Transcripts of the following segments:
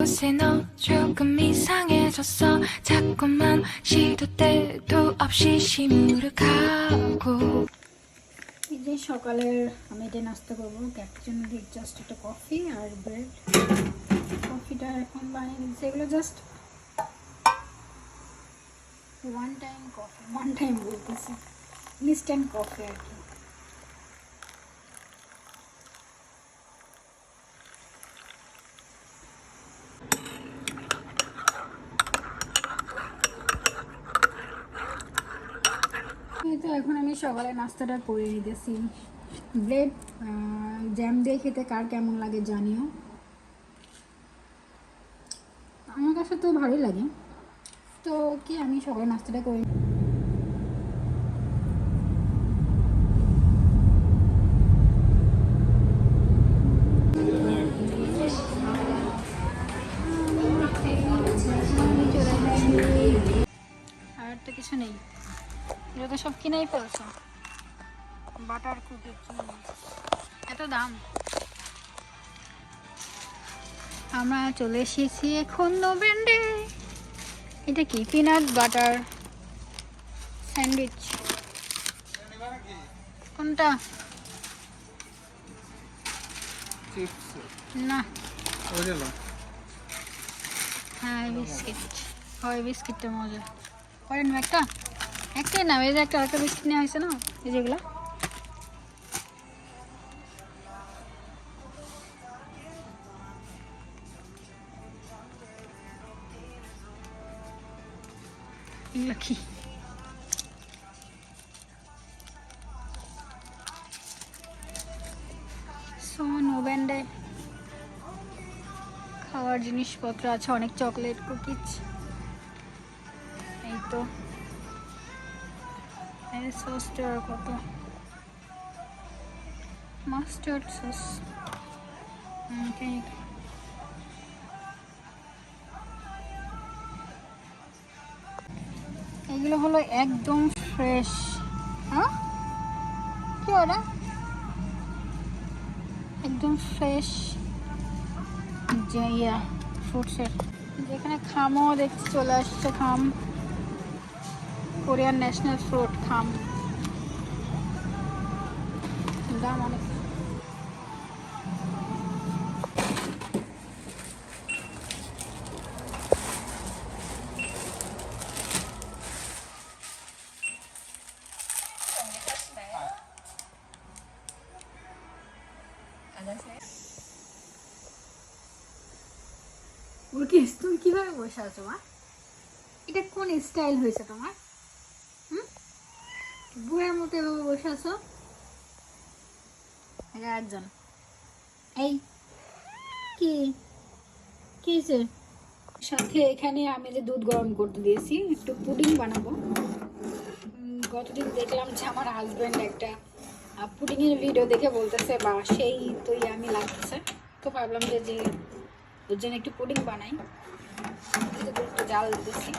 요새 너 조금 이상해졌어 자꾸만 시도 때도 없이 시무룩하고 এই যে সকালের আমি এটা নাস্তা করবো ক্যাপচানো দিয়ে জাস্ট একটা কফি আর ব্রেড কফিটা এখন বানিয়ে দিচ্ছি এগুলো just one time coffee one time বলতেছি ইনস্ট্যান্ট কফি আর কি সকালে নাস্তাটা করে নিতেছি। ব্রেড জ্যাম দিয়ে খেতে কার কেমন লাগে জানিও। আমার কাছে তো ভালোই লাগে। তো কি আমি সকালে নাস্তাটা করে এটা তো সব কিনেই ফেলছো। বাটার কুকি এত দাম? আমরা চলে এসেছি এখন ব্র্যান্ডে এটা কি? পিনাট বাটার স্যান্ডউইচ কোনটা? না। হ্যাঁ বিস্কিট হয় বিস্কিটটা মজা। করেন একটা। একটাই না, এই যে একটা, আরেকটা বিস্কিট নেওয়া হয়েছে না? এই যেগুলো কি? খাওয়ার জিনিসপত্র আছে, অনেক চকলেট, কুকিজ। এই তো। সসটা কত মাস্টার্ড সস এগুলো হলো একদম ফ্রেশ হ্যাঁ? কি ওরা? একদম ফ্রেশ যে ইয়া ফ্রুটসের যেখানে খামও দেখছি, চলে আসছে খাম। কোরিয়ান ন্যাশনাল ফ্রুট খাম দাম অনেক মুরগিস তুমি কীভাবে বসে আছো মা এটা কোন স্টাইল হয়েছে তোমার হুম বুড়ার মতো এভাবে বসে আছো? একজন। এই, কি? কি সাথে এখানে আমি যে দুধ গরম করতে দিয়েছি, একটু পুডিং বানাবো। গতদিন দেখলাম যে আমার হাজব্যান্ড একটা পুডিংয়ের ভিডিও দেখে বলতেছে, বা, সেই তো আমি লাগতেছে। তো ভাবলাম যে যে, ওর জন্য একটু পুডিং বানাই। একটু জাল দিতেছি।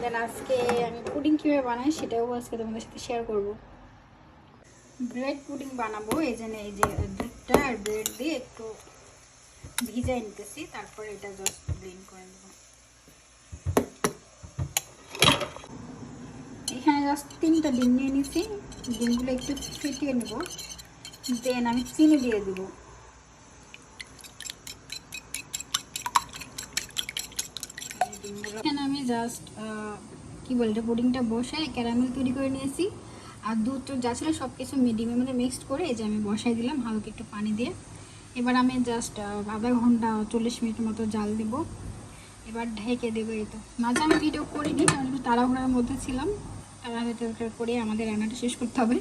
দেন আজকে আমি পুডিং কীভাবে বানাই সেটাও আজকে তোমাদের সাথে শেয়ার করব। ব্রেড পুডিং বানাবো, এই জন্য এই যে দুধটা আর ব্রেড দিয়ে একটু ভিজাই নিতেছি, তারপরে এটা জাস্ট ব্লেন্ড করে নেব। এখানে জাস্ট তিনটা ডিম নিয়ে নিছি, ডিমগুলো একটু ফেটিয়ে নেব। দেন আমি চিনি দিয়ে দেবো। এখানে আমি জাস্ট কি বলে এটা, পুডিংটা বসাই ক্যারামেল তৈরি করে নিয়েছি। আর দুধ তো যা ছিল সব কিছু মিডিয়ামের মধ্যে মিক্সড করে এই যে আমি বসাই দিলাম, হালকা একটু পানি দিয়ে। এবার আমি জাস্ট আধা ঘণ্টা, চল্লিশ মিনিট মতো জাল দিব। এবার ঢেকে দেবো এই তো। মাঝে আমি ভিডিও করিনি, কারণ একটু তাড়াহুড়ার মধ্যে ছিলাম। তাড়াহুড়া করে আমাদের রান্নাটা শেষ করতে হবে।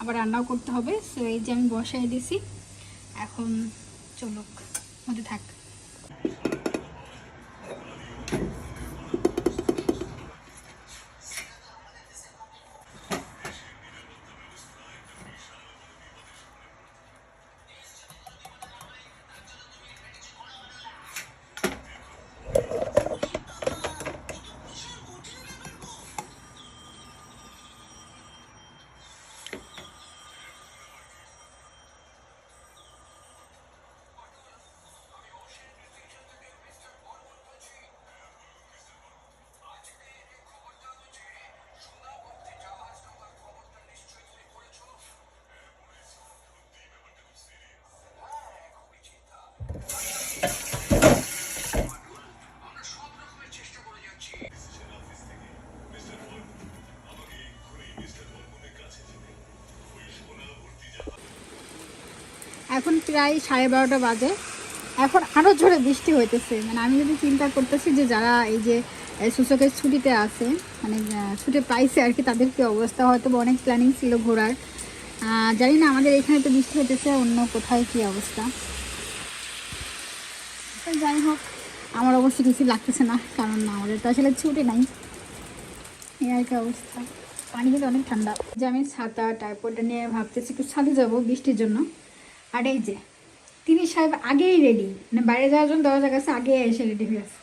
আবার রান্নাও করতে হবে। সো এই যে আমি বসাই দিছি। এখন চলুক, মধ্যে থাক। প্রায় সাড়ে বারোটা বাজে। এখন আরও জোরে বৃষ্টি হইতেছে। মানে আমি যদি চিন্তা করতেছি যে যারা এই যে সূচকের ছুটিতে আছে মানে ছুটি পাইছে আর কি, তাদের কি অবস্থা? হয়তো অনেক প্ল্যানিং ছিল ঘোরার। জানি না, আমাদের এখানে তো বৃষ্টি হইতেছে, অন্য কোথায় কি অবস্থা? যাই হোক, আমার অবশ্য কিছু লাগতেছে না, কারণ আমাদের তো আসলে ছুটি নাই। এই আর কি অবস্থা। পানি কিন্তু অনেক ঠান্ডা। যে আমি ছাতা টাইপটা নিয়ে ভাবতেছি, একটু ছাদে যাব বৃষ্টির জন্য। আর এই যে তিনি সাহেব আগেই রেডি মানে বাইরে যাওয়ার জন্য দরজার কাছে আগে এসে রেডি হয়ে গেছে।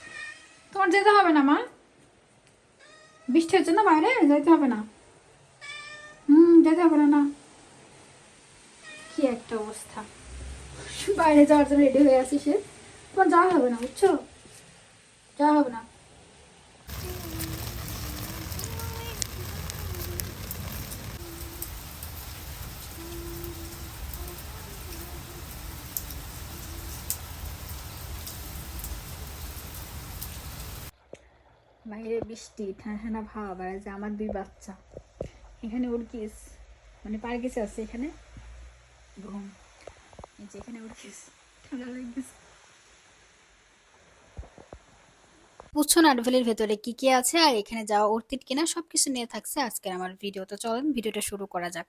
তোমার যেতে হবে না, মা? বৃষ্টি হচ্ছে না বাইরে? যেতে হবে না। হুম, যেতে হবে না না। কি একটা অবস্থা। বাইরে যাওয়ার জন্য রেডি হয়ে আছি সে। তোমার যাওয়া হবে না, বুঝছ? যাওয়া হবে না। বাইরে বৃষ্টি ঠান্ডা ঠান্ডা ভাব, আর যে আমার দুই বাচ্চা। এখানে উড়কিস মানে পার্কিস আছে এখানে? ঘুম এখানে উড়কিস ঠান্ডা লাগতেছে। পুচ্ছ নাটভেলির ভেতরে কি কি আছে, আর এখানে যাওয়া অর্থিত কিনা সবকিছু নিয়ে থাকছে আজকের আমার ভিডিও। তো চলেন, ভিডিওটা শুরু করা যাক।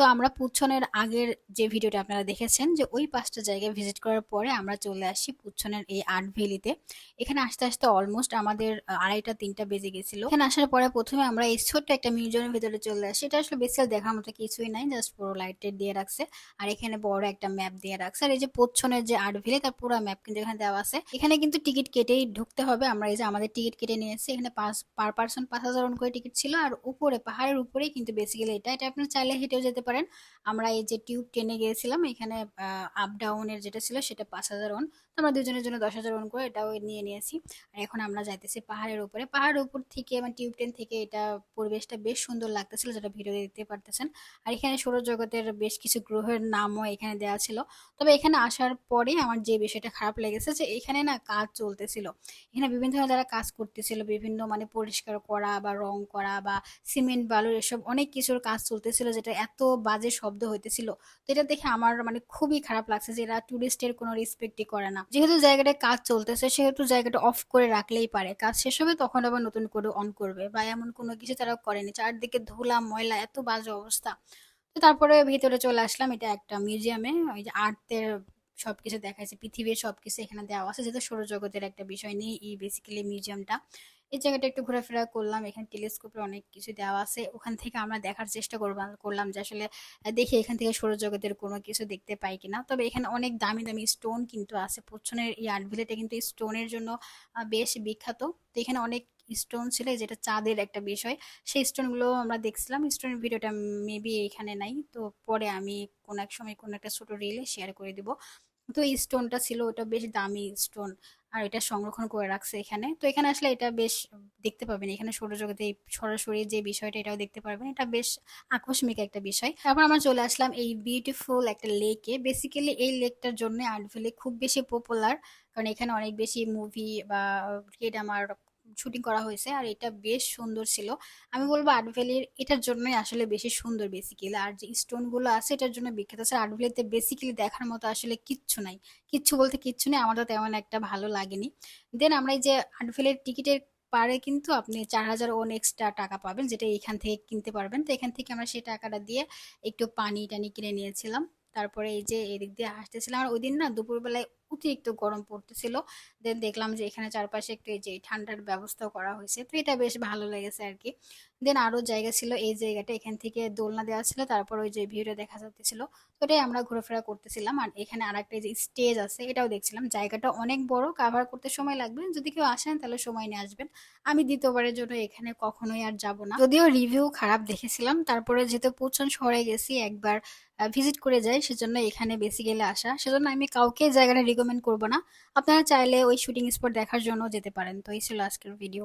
তো আমরা পুচ্ছনের আগের যে ভিডিওটা আপনারা দেখেছেন, যে ওই পাঁচটা জায়গায় ভিজিট করার পরে আমরা চলে আসি পুচ্ছনের এই আর্ট ভ্যালিতে। এখানে আসতে আসতে অলমোস্ট আমাদের আড়াইটা, তিনটা বেজে গেছিল। এখানে আসার পরে প্রথমে আমরা এই ছোট্ট একটা মিউজিয়ামের ভিতরে চলে আসি। এটা আসলে বেসিক্যাল দেখার মতো কিছুই নাই জাস্ট পুরো লাইটের দিয়ে রাখছে। আর এখানে বড় একটা ম্যাপ দিয়ে রাখছে। আর এই যে পুচ্ছনের যে আর্ট ভ্যালি, তার পুরো ম্যাপ কিন্তু এখানে দেওয়া আছে। এখানে কিন্তু টিকিট কেটেই ঢুকতে হবে। আমরা এই যে আমাদের টিকিট কেটে নিয়েছি এখানে পাঁচ পার পার্সন পাঁচ হাজার করে টিকিট ছিল। আর উপরে, পাহাড়ের উপরেই কিন্তু বেসিক্যালি এটা। এটা আপনার চাইলে হেঁটেও যেতে পারেন আমরা এই যে টিউব ট্রেনে গিয়েছিলাম, এখানে আপ ডাউনের যেটা ছিল সেটা পাঁচ হাজার ওন আমরা দুজনের জন্য দশ হাজার ওন করে এটাও নিয়ে নিয়েছি। আর এখন আমরা যাইতেছি পাহাড়ের উপরে। পাহাড়ের উপর থেকে মানে টিউব ট্রেন থেকে এটা পরিবেশটা বেশ সুন্দর লাগতেছিল, যেটা ভিডিও দেখতে পারতেছেন। আর এখানে সৌরজগতের বেশ কিছু গ্রহের নামও এখানে দেওয়া ছিল। তবে এখানে আসার পরে আমার যে বিষয়টা খারাপ লেগেছে যে এখানে না কাজ চলতেছিল। এখানে বিভিন্ন ধরনের যারা কাজ করতেছিল, বিভিন্ন মানে পরিষ্কার করা বা রং করা বা সিমেন্ট বালুর এসব অনেক কিছুর কাজ চলতেছিল, যেটা এত বাজে শব্দ হইতেছিল। তো এটা দেখে আমার মানে খুবই খারাপ লাগছে যে এরা টুরিস্টের কোনো রেসপেক্টই করে না। যেহেতু জায়গাটায় কাজ চলতেছে, সেহেতু জায়গাটা অফ করে রাখলেই পারে। কাজ শেষ হবে তখন আবার নতুন করে অন করবে বা এমন কোনো কিছু তারা করেনি। চারদিকে ধুলা, ময়লা, এত বাজে অবস্থা। তো তারপরে ভিতরে চলে আসলাম। এটা একটা মিউজিয়ামে ওই যে আর্টের সবকিছু দেখাচ্ছে পৃথিবীর সবকিছু এখানে দেওয়া আছে। যেহেতু সৌরজগতের একটা বিষয় নিয়ে এই বেসিক্যালি মিউজিয়ামটা এই জায়গাটা একটু ঘোরাফেরা করলাম। এখানে টেলিস্কোপে অনেক কিছু দেওয়া আছে। ওখান থেকে আমরা দেখার চেষ্টা করলাম করলাম যে আসলে দেখি এখান থেকে সৌরজগতের কোনো কিছু দেখতে পাই কিনা। তবে এখানে অনেক দামি দামি স্টোন কিন্তু আছে। পশ্চিমের এই আর্ট ভিলেটা কিন্তু স্টোনের জন্য বেশ বিখ্যাত। তো এখানে অনেক স্টোন ছিল যেটা চাঁদের একটা বিষয়। সেই স্টোনগুলো আমরা দেখছিলাম। স্টোনের ভিডিওটা মেবি এখানে নাই। তো পরে আমি কোনো এক সময় কোনো একটা ছোটো রিলে শেয়ার করে দিব। তো এই স্টোনটা ছিল, ওটা বেশ দামি স্টোন। আর এটা সংরক্ষণ করে রাখছে এখানে। তো এখানে আসলে এটা বেশ দেখতে পাবেন, এখানে সৌরজগতে সরাসরি যে বিষয়টা এটাও দেখতে পারবেন। এটা বেশ আকস্মিক একটা বিষয়। তারপর আমরা চলে আসলাম এই বিউটিফুল একটা লেকে বেসিক্যালি এই লেকটার জন্য আর্টভিলে খুব বেশি পপুলার কারণ এখানে অনেক বেশি মুভি বা আমার শুটিং করা হয়েছে, আর এটা বেশ সুন্দর ছিল। আমি বলব আর্ট ভ্যালির এটার জন্যই আসলে বেশি সুন্দর বেসিক্যালি আর যে স্টোনগুলো আছে এটার জন্য বিখ্যাত। আছে আর্ট ভ্যালিতে বেসিক্যালি দেখার মতো আসলে কিচ্ছু নাই। কিচ্ছু বলতে কিচ্ছু নেই আমার তো তেমন একটা ভালো লাগেনি। দেন আমরা এই যে আর্ট ভ্যালির টিকিটের পারে কিন্তু আপনি চার হাজার ওন এক্সট্রা টাকা পাবেন, যেটা এখান থেকে কিনতে পারবেন। তো এখান থেকে আমরা সেই টাকাটা দিয়ে একটু পানি টানি কিনে নিয়েছিলাম। তারপরে এই যে এদিক দিয়ে হাসতেছিলাম আর ওই দিন না দুপুরবেলায় অতিরিক্ত গরম পড়তেছিল। দেন দেখলাম যে এখানে চারপাশে একটু এই যে ঠান্ডার ব্যবস্থাও করা হয়েছে। তো এটা বেশ ভালো লেগেছে আর কি দেন আরও জায়গা ছিল, এই জায়গাটা এখান থেকে দোলনা দেওয়া ছিল, তারপর ওই যে ভিউটা দেখা যাচ্ছিল। তো এটাই আমরা ঘোরাফেরা করতেছিলাম। আর এখানে আর একটা যে স্টেজ আছে, এটাও দেখছিলাম। জায়গাটা অনেক বড় কাভার করতে সময় লাগবে। যদি কেউ আসেন, তাহলে সময় নিয়ে আসবেন। আমি দ্বিতীয়বারের জন্য এখানে কখনোই আর যাব না। যদিও রিভিউ খারাপ দেখেছিলাম, তারপরে যেহেতু পুচন শহরে গেছি, একবার ভিজিট করে যাই সেজন্য এখানে বেশি গেলে আসা। সেজন্য আমি কাউকে জায়গাটা রিকমেন্ড করব না। আপনারা চাইলে ওই শুটিং স্পট দেখার জন্য যেতে পারেন। তো এই ছিল আজকের ভিডিও